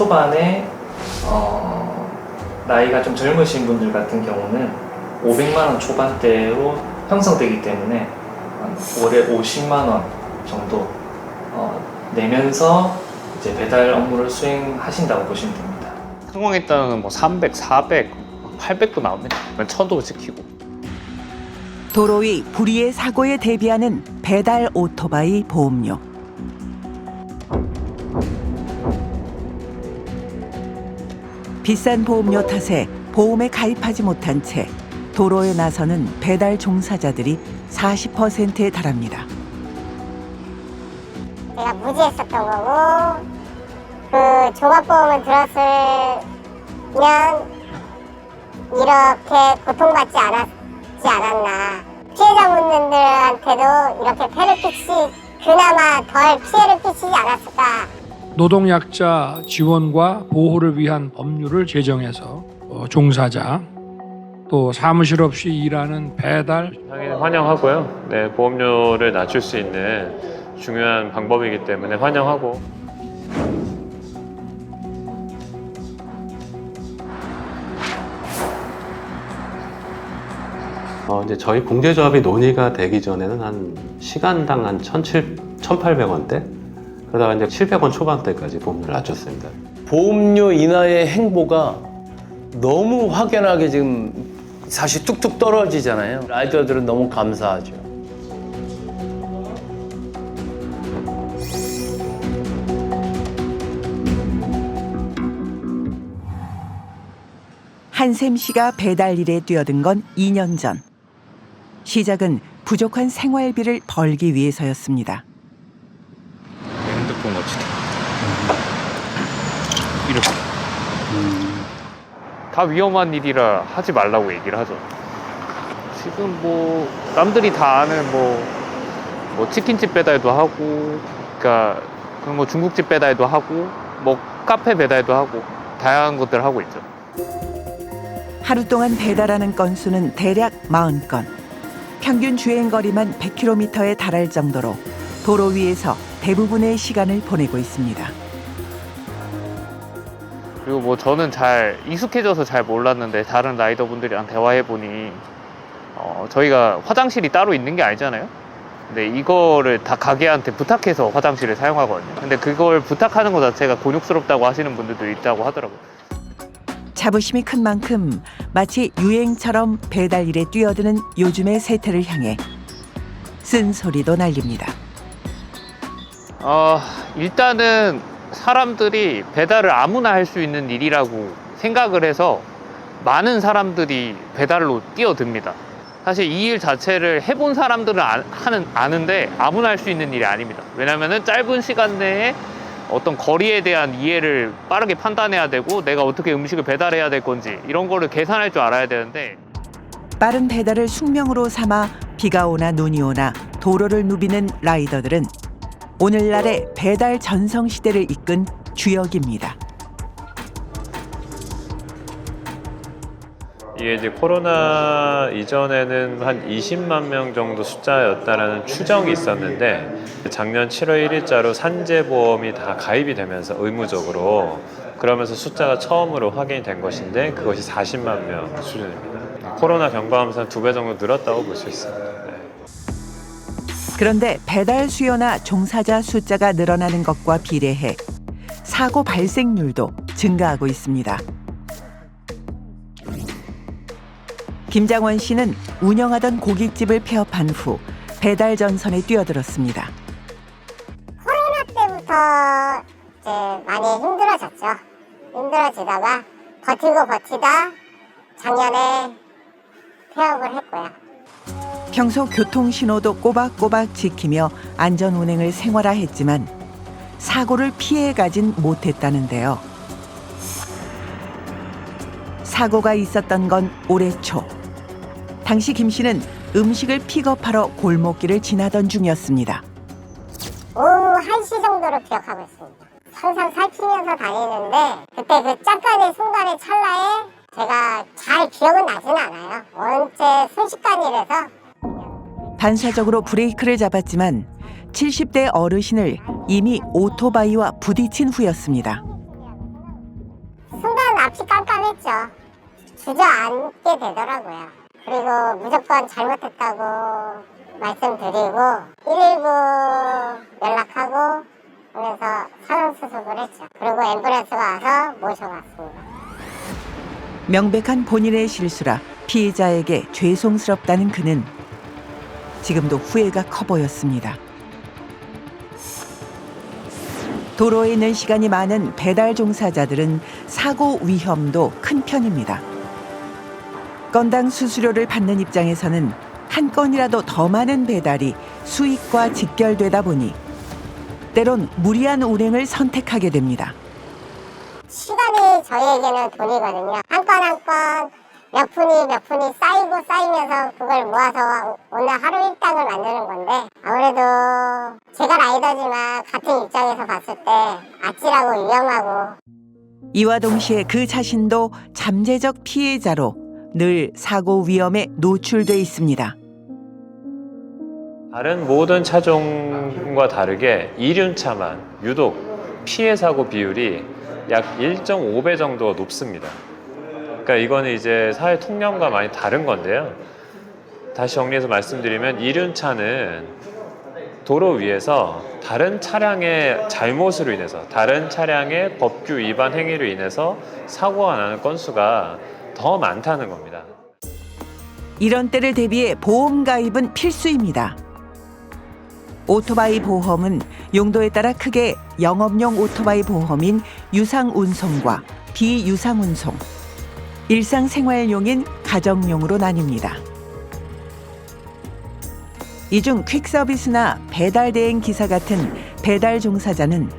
20대 초반에 어, 나이가 좀 젊으신 분들 같은 경우는 500만 원 초반대로 형성되기 때문에 한 월에 50만 원 정도 어, 내면서 이제 배달 업무를 수행하신다고 보시면 됩니다. 성공에 따르면 뭐 300, 400, 800도 나옵니다. 천도 지키고. 도로 위 불의의 사고에 대비하는 배달 오토바이 보험료. 비싼 보험료 탓에 보험에 가입하지 못한 채 도로에 나서는 배달 종사자들이 40%에 달합니다. 제가 무지했었던 거고 그 종합보험을 들었으면 이렇게 고통받지 않았지 않았나 피해자분들한테도 이렇게 폐를 끼치 그나마 덜 피해를 끼치지 않았을까 노동약자 지원과 보호를 위한 법률을 제정해서 어, 종사자 또 사무실 없이 일하는 배달 당연히 환영하고요. 네, 보험료를 낮출 수 있는 중요한 방법이기 때문에 환영하고 어, 이제 저희 공제조합이 논의가 되기 전에는 한 시간당 한 1,800원대 그러다가 이제 700원 초반대까지 보험료를 낮췄습니다. 보험료 인하의 행보가 너무 확연하게 지금 사실 뚝뚝 떨어지잖아요. 라이더들은 너무 감사하죠. 한샘 씨가 배달 일에 뛰어든 건 2년 전. 시작은 부족한 생활비를 벌기 위해서였습니다. 핸드폰 같이. 이렇게. 다 위험한 일이라 하지 말라고 얘기를 하죠. 지금 뭐 남들이 다 아는 뭐, 뭐 치킨집 배달도 하고, 그러니까 그뭐 중국집 배달도 하고, 뭐 카페 배달도 하고 다양한 것들 하고 있죠. 하루 동안 배달하는 건수는 대략 40건. 평균 주행 거리만 100km에 달할 정도로 도로 위에서 대부분의 시간을 보내고 있습니다. 그리고 뭐 저는 잘 익숙해져서 잘 몰랐는데 다른 라이더 분들이랑 대화해 보니 어, 저희가 화장실이 따로 있는 게 아니잖아요. 근데 이거를 다 가게한테 부탁해서 화장실을 사용하거든요. 근데 그걸 부탁하는 것 자체가 곤욕스럽다고 하시는 분들도 있다고 하더라고요. 자부심이 큰 만큼 마치 유행처럼 배달 일에 뛰어드는 요즘의 세태를 향해 쓴 소리도 날립니다. 어, 일단은 사람들이 배달을 아무나 할 수 있는 일이라고 생각을 해서 많은 사람들이 배달로 뛰어듭니다. 사실 이 일 자체를 해본 사람들은 아, 하는, 아는데 아무나 할 수 있는 일이 아닙니다. 왜냐면은 짧은 시간 내에 어떤 거리에 대한 이해를 빠르게 판단해야 되고 내가 어떻게 음식을 배달해야 될 건지 이런 거를 계산할 줄 알아야 되는데 빠른 배달을 숙명으로 삼아 비가 오나 눈이 오나 도로를 누비는 라이더들은 오늘날의 배달 전성 시대를 이끈 주역입니다. 이게 이제 코로나 이전에는 한 20만 명 정도 숫자였다라는 추정이 있었는데 작년 7월 1일자로 산재보험이 다 가입이 되면서 의무적으로 그러면서 숫자가 처음으로 확인이 된 것인데 그것이 40만 명 수준입니다. 코로나 경과하면서 두 배 정도 늘었다고 볼 수 있습니다. 네. 그런데 배달 수요나 종사자 숫자가 늘어나는 것과 비례해 사고 발생률도 증가하고 있습니다. 김장원 씨는 운영하던 고깃집을 폐업한 후 배달 전선에 뛰어들었습니다. 때부터 이제 많이 힘들어졌죠 힘들어지다가 버티고 버티다 작년에 폐업을 했고요 평소 교통 신호도 꼬박꼬박 지키며 안전 운행을 생활화했지만 사고를 피해 가진 못했다는데요. 사고가 있었던 건 올해 초. 당시 김 씨는 음식을 픽업하러 골목길을 지나던 중이었습니다. 오후 1시 정도로 기억하고 있습니다. 항상 살피면서 다니는데 그때 그 잠깐의 순간의 찰나에 제가 잘 기억은 나진 않아요. 원체 순식간이라서 반사적으로 브레이크를 잡았지만 70대 어르신을 이미 오토바이와 부딪힌 후였습니다. 순간 앞이 깜깜했죠. 주저앉게 되더라고요. 그리고 무조건 잘못했다고 말씀드리고 119 연락하고 그래서 상황 수습을 했죠. 그리고 앰뷸런스가 와서 모셔갔습니다. 명백한 본인의 실수라 피해자에게 죄송스럽다는 그는 지금도 후회가 커 보였습니다. 도로에 있는 시간이 많은 배달 종사자들은 사고 위험도 큰 편입니다. 건당 수수료를 받는 입장에서는 한 건이라도 더 많은 배달이 수익과 직결되다 보니 때론 무리한 운행을 선택하게 됩니다. 시간이 저희에게는 돈이거든요. 한 건 한건 몇 푼이 몇 푼이 쌓이고 쌓이면서 그걸 모아서 오늘 하루 일당을 만드는 건데 아무래도 제가 라이더지만 같은 입장에서 봤을 때 아찔하고 위험하고 이와 동시에 그 자신도 잠재적 피해자로 늘 사고 위험에 노출돼 있습니다. 다른 모든 차종과 다르게 이륜차만 유독 피해 사고 비율이 약 1.5배 정도 높습니다. 그러니까 이거는 이제 사회 통념과 많이 다른 건데요. 다시 정리해서 말씀드리면 이륜차는 도로 위에서 다른 차량의 잘못으로 인해서 다른 차량의 법규 위반 행위로 인해서 사고가 나는 건수가 더 많다는 겁니다. 이런 때를 대비해 보험 가입은 필수입니다. 오토바이 보험은 용도에 따라 크게 영업용 오토바이 보험인 유상 운송과 비유상 운송, 일상생활용인 가정용으로 나뉩니다. 이 중 퀵서비스나 배달 대행 기사 같은 배달 종사자는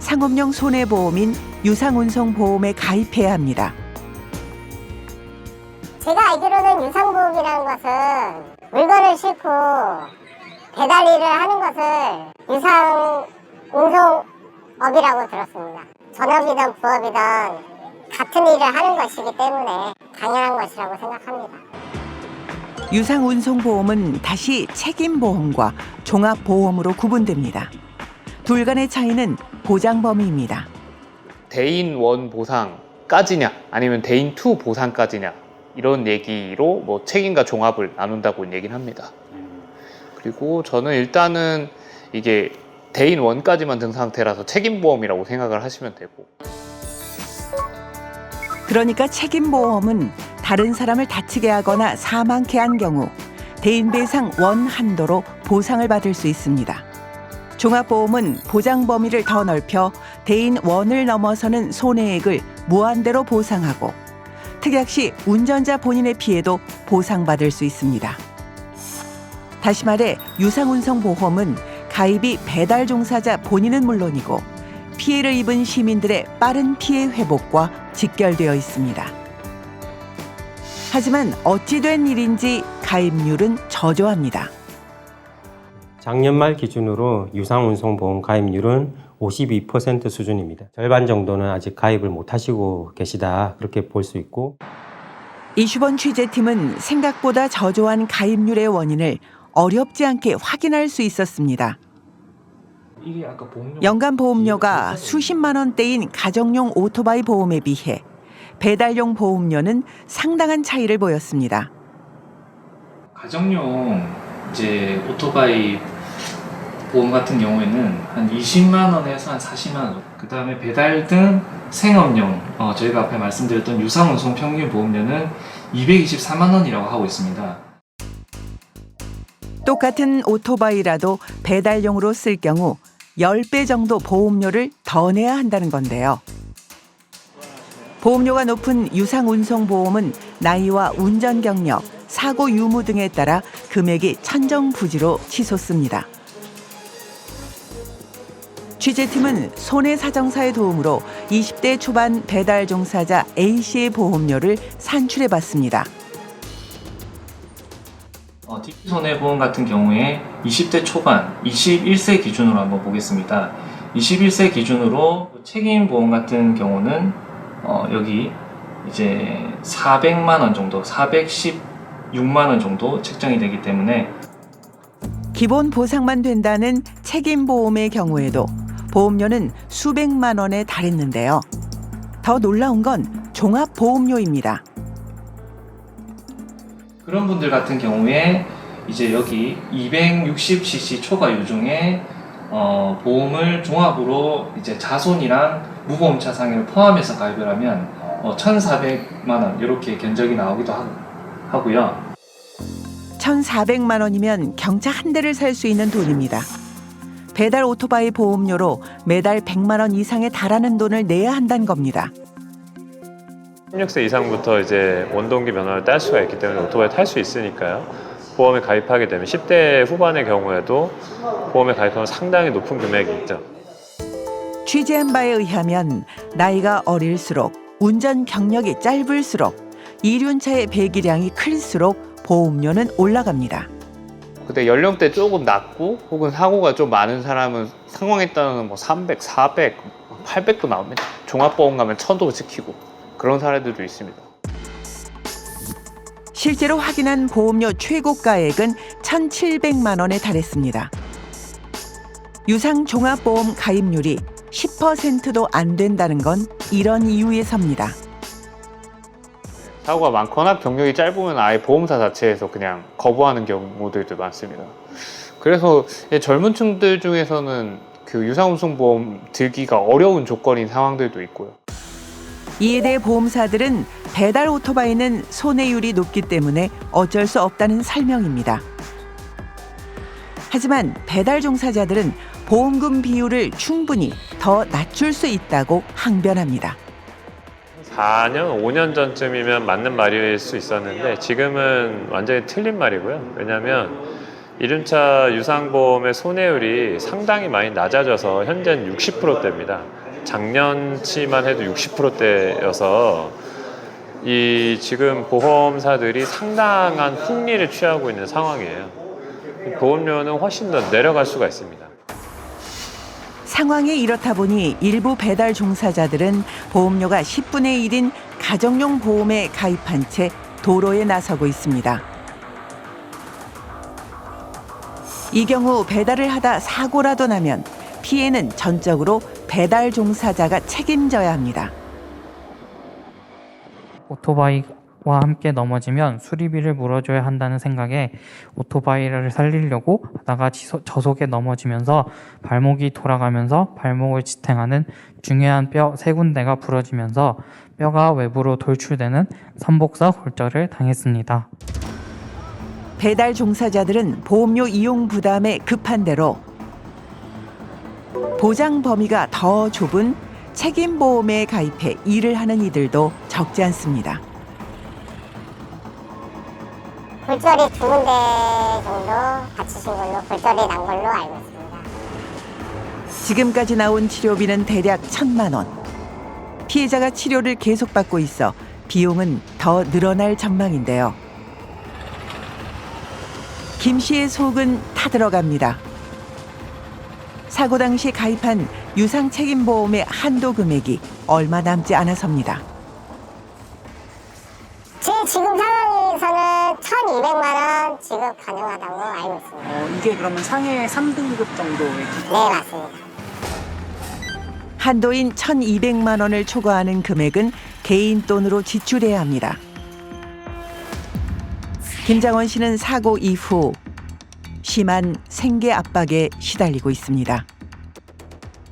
상업용 손해보험인 유상운송 보험에 가입해야 합니다. 제가 알기로는 유상보험이라는 것은 물건을 싣고 배달 일을 하는 것을 유상 운송업이라고 들었습니다. 전업이든 부업이든 같은 일을 하는 것이기 때문에 당연한 것이라고 생각합니다. 유상운송보험은 다시 책임보험과 종합보험으로 구분됩니다. 둘 간의 차이는 보장 범위입니다. 대인 원 보상까지냐 아니면 대인 투 보상까지냐 이런 얘기로 뭐 책임과 종합을 나눈다고 얘기는 합니다. 그리고 저는 일단은 이게 대인 원까지만 든 상태라서 책임보험이라고 생각을 하시면 되고 그러니까 책임보험은 다른 사람을 다치게 하거나 사망케 한 경우 대인배상 원 한도로 보상을 받을 수 있습니다. 종합보험은 보장 범위를 더 넓혀 대인 원을 넘어서는 손해액을 무한대로 보상하고 특약 시 운전자 본인의 피해도 보상받을 수 있습니다. 다시 말해 유상운송보험은 가입이 배달 종사자 본인은 물론이고 피해를 입은 시민들의 빠른 피해 회복과 직결되어 있습니다. 하지만 어찌된 일인지 가입률은 저조합니다. 작년 말 기준으로 유상운송보험 가입률은 52% 수준입니다. 절반 정도는 아직 가입을 못 하시고 계시다 그렇게 볼 수 있고 이슈본 취재팀은 생각보다 저조한 가입률의 원인을 어렵지 않게 확인할 수 있었습니다. 연간 보험료가 수십만 원대인 가정용 오토바이 보험에 비해 배달용 보험료는 상당한 차이를 보였습니다. 가정용 이제 오토바이 보험 같은 경우에는 한 20만 원에서 한 40만 원. 그 다음에 배달 등 생업용 어, 저희가 앞에 말씀드렸던 유상운송 평균 보험료는 224만 원이라고 하고 있습니다. 똑같은 오토바이라도 배달용으로 쓸 경우 10배 정도 보험료를 더 내야 한다는 건데요. 보험료가 높은 유상운송보험은 나이와 운전 경력, 사고 유무 등에 따라 금액이 천정부지로 치솟습니다. 취재팀은 손해사정사의 도움으로 20대 초반 배달 종사자 A씨의 보험료를 산출해 봤습니다. 손해보험 같은 경우에 20대 초반, 21세 기준으로 한번 보겠습니다. 21세 기준으로 책임보험 같은 경우는 어, 여기 이제 400만 원 정도, 416만 원 정도 책정이 되기 때문에 기본 보상만 된다는 책임보험의 경우에도 보험료는 수백만 원에 달했는데요. 더 놀라운 건 종합보험료입니다. 그런 분들 같은 경우에 이제 여기 260cc 초과 유종의 어, 보험을 종합으로 이제 자손이랑 무보험차 상해를 포함해서 가입을 하면 어, 1,400만 원 이렇게 견적이 나오기도 하, 하고요. 1,400만 원이면 경차 한 대를 살 수 있는 돈입니다. 배달 오토바이 보험료로 매달 100만 원 이상에 달하는 돈을 내야 한다는 겁니다. 16세 이상부터 이제 원동기 면허를 딸 수가 있기 때문에 오토바이 탈 수 있으니까요. 보험에 가입하게 되면 10대 후반의 경우에도 보험에 가입하면 상당히 높은 금액이 있죠. 취재한 바에 의하면 나이가 어릴수록 운전 경력이 짧을수록 이륜차의 배기량이 클수록 보험료는 올라갑니다. 근데 연령대 조금 낮고 혹은 사고가 좀 많은 사람은 상황에 따라서는 뭐 300, 400, 800도 나옵니다. 종합보험 가면 1000도 지키고 그런 사례들도 있습니다. 실제로 확인한 보험료 최고가액은 1,700만 원에 달했습니다. 유상 종합보험 가입률이 10%도 안 된다는 건 이런 이유에서입니다. 사고가 많거나 경력이 짧으면 아예 보험사 자체에서 그냥 거부하는 경우들도 많습니다. 그래서 이 젊은 층들 중에서는 그 유상운송보험 들기가 어려운 조건인 상황들도 있고요. 이에 대해 보험사들은 배달 오토바이는 손해율이 높기 때문에 어쩔 수 없다는 설명입니다. 하지만 배달 종사자들은 보험금 비율을 충분히 더 낮출 수 있다고 항변합니다. 4년, 5년 전쯤이면 맞는 말일 수 있었는데 지금은 완전히 틀린 말이고요. 왜냐하면 이륜차 유상보험의 손해율이 상당히 많이 낮아져서 현재는 60%대입니다. 작년치만 해도 60%대여서 이 지금 보험사들이 상당한 풍리를 취하고 있는 상황이에요. 보험료는 훨씬 더 내려갈 수가 있습니다. 상황이 이렇다 보니 일부 배달 종사자들은 보험료가 10분의 1인 가정용 보험에 가입한 채 도로에 나서고 있습니다. 이 경우 배달을 하다 사고라도 나면 피해는 전적으로 배달 종사자가 책임져야 합니다. 오토바이와 함께 넘어지면 수리비를 물어줘야 한다는 생각에 오토바이를 살리려고 하다가 지소- 저속에 넘어지면서 발목이 돌아가면서 발목을 지탱하는 중요한 뼈 세 군데가 부러지면서 뼈가 외부로 돌출되는 선복사 골절을 당했습니다. 배달 종사자들은 보험료 이용 부담에 급한 대로 보장 범위가 더 좁은 책임 보험에 가입해 일을 하는 이들도 적지 않습니다. 골절이 두 군데 정도 다치신 걸로 골절이 난 걸로 알고 있습니다. 지금까지 나온 치료비는 대략 천만 원. 피해자가 치료를 계속 받고 있어 비용은 더 늘어날 전망인데요. 김 씨의 속은 타들어갑니다. 사고 당시 가입한 유상 책임보험의 한도 금액이 얼마 남지 않아서입니다. 제 지금 상황에서는 1,200만 원 지급 가능하다고 알고 있습니다. 어, 이게 그러면 상해 3등급 정도의 네, 맞습니다. 한도인 1,200만 원을 초과하는 금액은 개인 돈으로 지출해야 합니다. 김장원 씨는 사고 이후 심한 생계 압박에 시달리고 있습니다.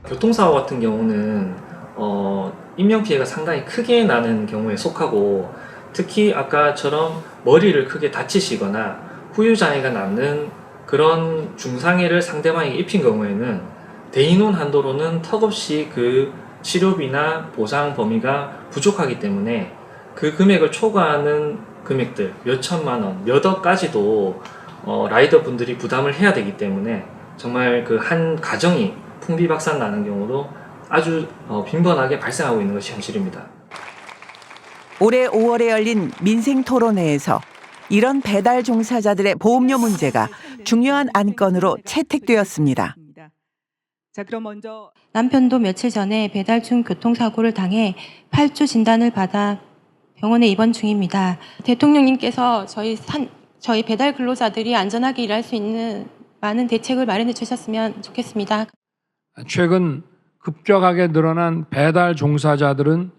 교통사고 같은 경우는 어, 인명피해가 상당히 크게 나는 경우에 속하고 특히 아까처럼 머리를 크게 다치시거나 후유장애가 남는 그런 중상해를 상대방에게 입힌 경우에는 대인원 한도로는 턱없이 그 치료비나 보상 범위가 부족하기 때문에 그 금액을 초과하는 금액들 몇 천만 원, 몇 억까지도 어, 라이더 분들이 부담을 해야 되기 때문에 정말 그 한 가정이 풍비박산 나는 경우도 아주 어, 빈번하게 발생하고 있는 것이 현실입니다. 올해 5월에 열린 민생 토론회에서 이런 배달 종사자들의 보험료 문제가 중요한 안건으로 채택되었습니다. 자, 그럼 먼저 남편도 며칠 전에 배달 중 교통사고를 당해 8주 진단을 받아 병원에 입원 중입니다. 대통령님께서 저희 산, 저희 배달 근로자들이 안전하게 일할 수 있는 많은 대책을 마련해 주셨으면 좋겠습니다. 최근 급격하게 늘어난 배달 종사자들은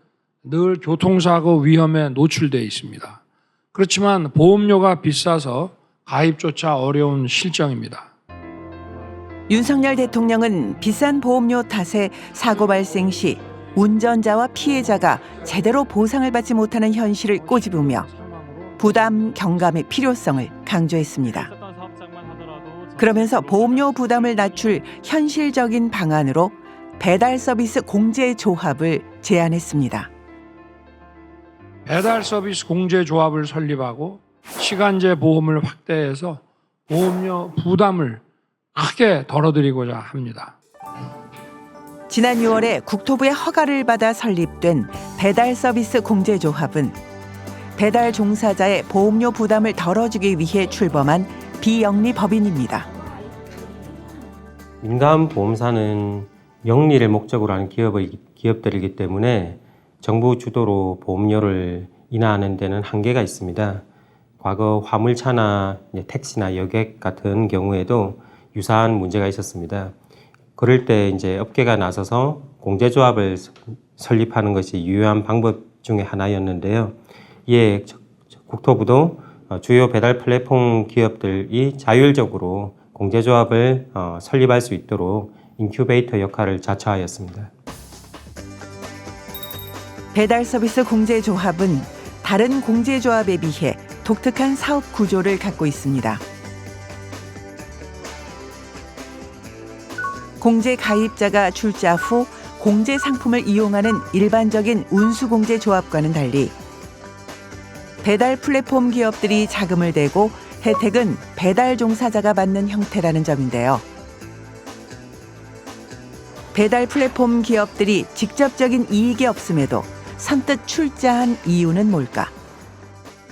늘 교통사고 위험에 노출돼 있습니다. 그렇지만 보험료가 비싸서 가입조차 어려운 실정입니다. 윤석열 대통령은 비싼 보험료 탓에 사고 발생 시 운전자와 피해자가 제대로 보상을 받지 못하는 현실을 꼬집으며 부담 경감의 필요성을 강조했습니다. 그러면서 보험료 부담을 낮출 현실적인 방안으로 배달 서비스 공제 조합을 제안했습니다. 배달 서비스 공제 조합을 설립하고 시간제 보험을 확대해서 보험료 부담을 크게 덜어드리고자 합니다. 지난 6월에 국토부의 허가를 받아 설립된 배달 서비스 공제 조합은 배달 종사자의 보험료 부담을 덜어주기 위해 출범한 비영리 법인입니다. 민간 보험사는 영리를 목적으로 하는 기업을, 기업들이기 때문에 정부 주도로 보험료를 인하하는 데는 한계가 있습니다. 과거 화물차나 택시나 여객 같은 경우에도 유사한 문제가 있었습니다. 그럴 때 이제 업계가 나서서 공제조합을 설립하는 것이 유효한 방법 중에 하나였는데요. 이에 국토부도 어, 주요 배달 플랫폼 기업들이 자율적으로 공제조합을 어, 설립할 수 있도록 인큐베이터 역할을 자처하였습니다. 배달 서비스 공제 조합은 다른 공제 조합에 비해 독특한 사업 구조를 갖고 있습니다. 공제 가입자가 출자 후 공제 상품을 이용하는 일반적인 운수 공제 조합과는 달리 배달 플랫폼 기업들이 자금을 대고 혜택은 배달 종사자가 받는 형태라는 점인데요. 배달 플랫폼 기업들이 직접적인 이익이 없음에도 선뜻 출자한 이유는 뭘까?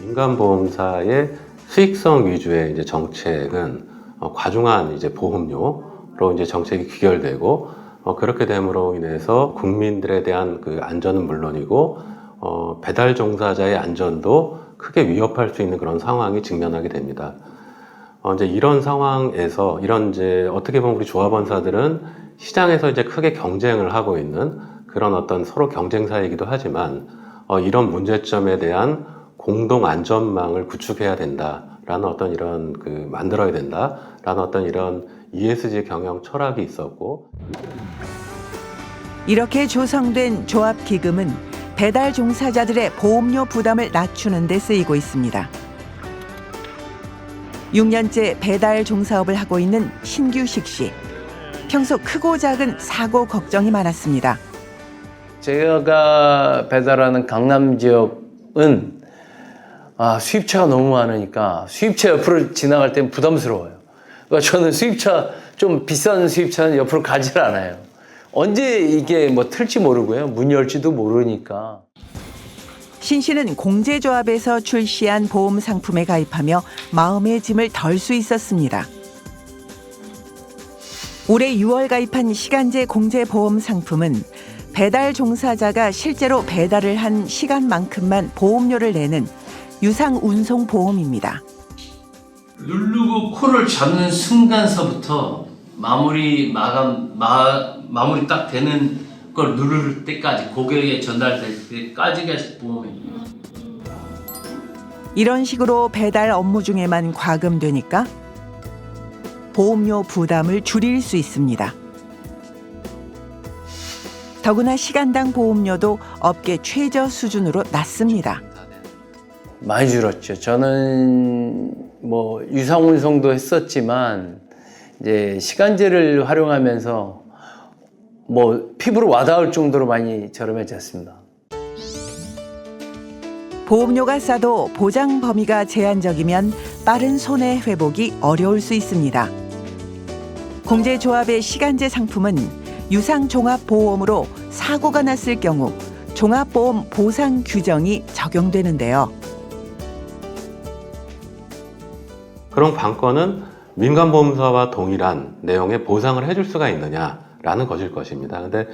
민간보험사의 수익성 위주의 이제 정책은 어, 과중한 이제 보험료로 이제 정책이 귀결되고 어, 그렇게 됨으로 인해서 국민들에 대한 그 안전은 물론이고 어, 배달 종사자의 안전도 크게 위협할 수 있는 그런 상황이 직면하게 됩니다. 어, 이제 이런 상황에서 이런 이제 어떻게 보면 우리 조합원사들은 시장에서 이제 크게 경쟁을 하고 있는 그런 어떤 서로 경쟁사이기도 하지만 어, 이런 문제점에 대한 공동 안전망을 구축해야 된다라는 어떤 이런 그 만들어야 된다라는 어떤 이런 ESG 경영 철학이 있었고 이렇게 조성된 조합 기금은 배달 종사자들의 보험료 부담을 낮추는 데 쓰이고 있습니다. 6년째 배달 종사업을 하고 있는 신규식 씨. 평소 크고 작은 사고 걱정이 많았습니다. 제가 배달하는 강남 지역은 아, 수입차가 너무 많으니까 수입차 옆으로 지나갈 땐 부담스러워요. 그러니까 저는 수입차 좀 비싼 수입차는 옆으로 가질 않아요. 언제 이게 뭐 틀지 모르고요. 문 열지도 모르니까. 신 씨는 공제조합에서 출시한 보험 상품에 가입하며 마음의 짐을 덜 수 있었습니다. 올해 6월 가입한 시간제 공제 보험 상품은 배달 종사자가 실제로 배달을 한 시간만큼만 보험료를 내는 유상 운송 보험입니다. 누르고 코를 잡는 순간서부터 마무리 마감 마, 마무리 딱 되는 걸 누를 때까지 고객에 전달될 때까지가 보험입니다. 이런 식으로 배달 업무 중에만 과금되니까 보험료 부담을 줄일 수 있습니다. 더구나 시간당 보험료도 업계 최저 수준으로 낮습니다. 많이 줄었죠. 저는 뭐 유상 운송도 했었지만 이제 시간제를 활용하면서 뭐 피부로 와닿을 정도로 많이 저렴해졌습니다. 보험료가 싸도 보장 범위가 제한적이면 빠른 손해 회복이 어려울 수 있습니다. 공제조합의 시간제 상품은 유상종합보험으로 사고가 났을 경우 종합보험 보상 규정이 적용되는데요. 그런 관건은 민간보험사와 동일한 내용의 보상을 해줄 수가 있느냐 라는 것일 것입니다. 근데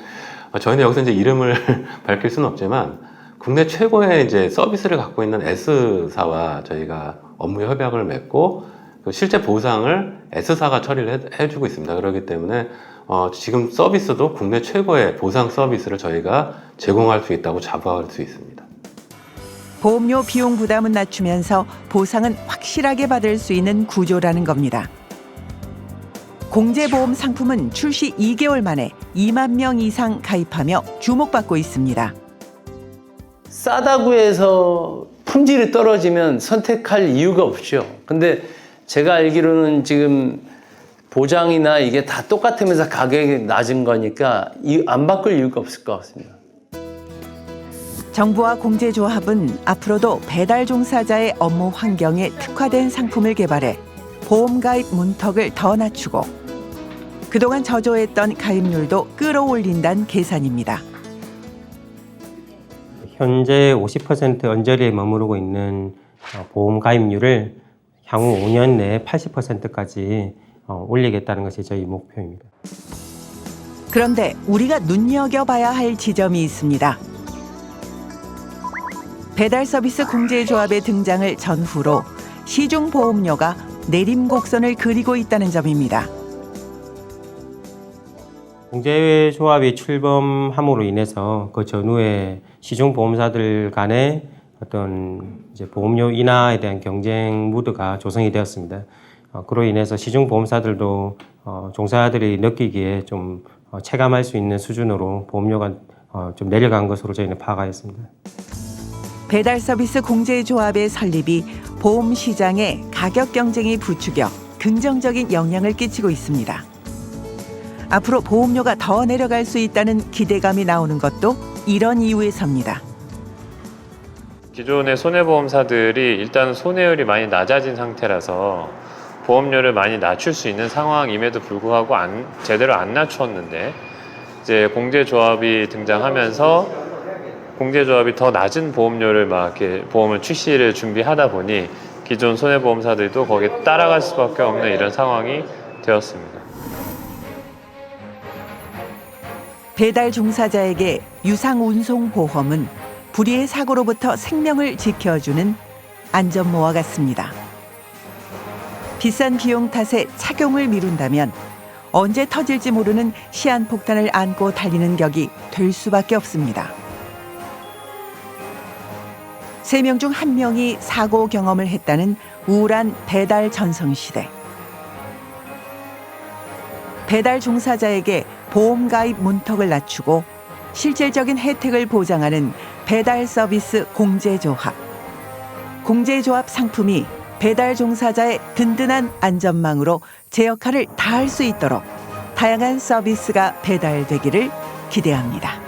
저희는 여기서 이제 이름을 밝힐 수는 없지만 국내 최고의 이제 서비스를 갖고 있는 S사와 저희가 업무 협약을 맺고 그그 실제 보상을 S사가 처리를 해, 해주고 있습니다. 그렇기 때문에 어, 지금 서비스도 국내 최고의 보상 서비스를 저희가 제공할 수 있다고 자부할 수 있습니다. 보험료 비용 부담은 낮추면서 보상은 확실하게 받을 수 있는 구조라는 겁니다. 공제보험 상품은 출시 2개월 만에 2만 명 이상 가입하며 주목받고 있습니다. 싸다고 해서 품질이 떨어지면 선택할 이유가 없죠. 근데 제가 알기로는 지금 보장이나 이게 다 똑같으면서 가격이 낮은 거니까 이- 안 바꿀 이유가 없을 것 같습니다. 정부와 공제조합은 앞으로도 배달 종사자의 업무 환경에 특화된 상품을 개발해 보험 가입 문턱을 더 낮추고 그동안 저조했던 가입률도 끌어올린다는 계산입니다. 현재 50% 언저리에 머무르고 있는 어, 보험 가입률을 향후 5년 내에 80%까지 어, 올리겠다는 것이 저희 목표입니다. 그런데 우리가 눈여겨봐야 할 지점이 있습니다. 배달 서비스 공제조합의 등장을 전후로 시중 보험료가 내림 곡선을 그리고 있다는 점입니다. 공제 조합이 출범함으로 인해서 그 전후에 시중 보험사들 간의 어떤 이제 보험료 인하에 대한 경쟁 무드가 조성이 되었습니다. 어, 그로 인해서 시중 보험사들도 어, 종사자들이 느끼기에 좀 어, 체감할 수 있는 수준으로 보험료가 어, 좀 내려간 것으로 저희는 파악하였습니다. 배달 서비스 공제 조합의 설립이 보험 시장에 가격 경쟁이 부추겨 긍정적인 영향을 끼치고 있습니다. 앞으로 보험료가 더 내려갈 수 있다는 기대감이 나오는 것도 이런 이유에서입니다. 기존의 손해보험사들이 일단 손해율이 많이 낮아진 상태라서 보험료를 많이 낮출 수 있는 상황임에도 불구하고 안, 제대로 안 낮췄는데 이제 공제조합이 등장하면서 공제조합이 더 낮은 보험료를 막 이렇게 보험을 출시를 준비하다 보니 기존 손해보험사들도 거기에 따라갈 수밖에 없는 이런 상황이 되었습니다. 배달 종사자에게 유상 운송 보험은 불의의 사고로부터 생명을 지켜주는 안전모와 같습니다. 비싼 비용 탓에 착용을 미룬다면 언제 터질지 모르는 시한폭탄을 안고 달리는 격이 될 수밖에 없습니다. 세 명 중 한 명이 사고 경험을 했다는 우울한 배달 전성시대. 배달 종사자에게 보험 가입 문턱을 낮추고 실질적인 혜택을 보장하는 배달 서비스 공제조합. 공제조합 상품이 배달 종사자의 든든한 안전망으로 제 역할을 다할 수 있도록 다양한 서비스가 배달되기를 기대합니다.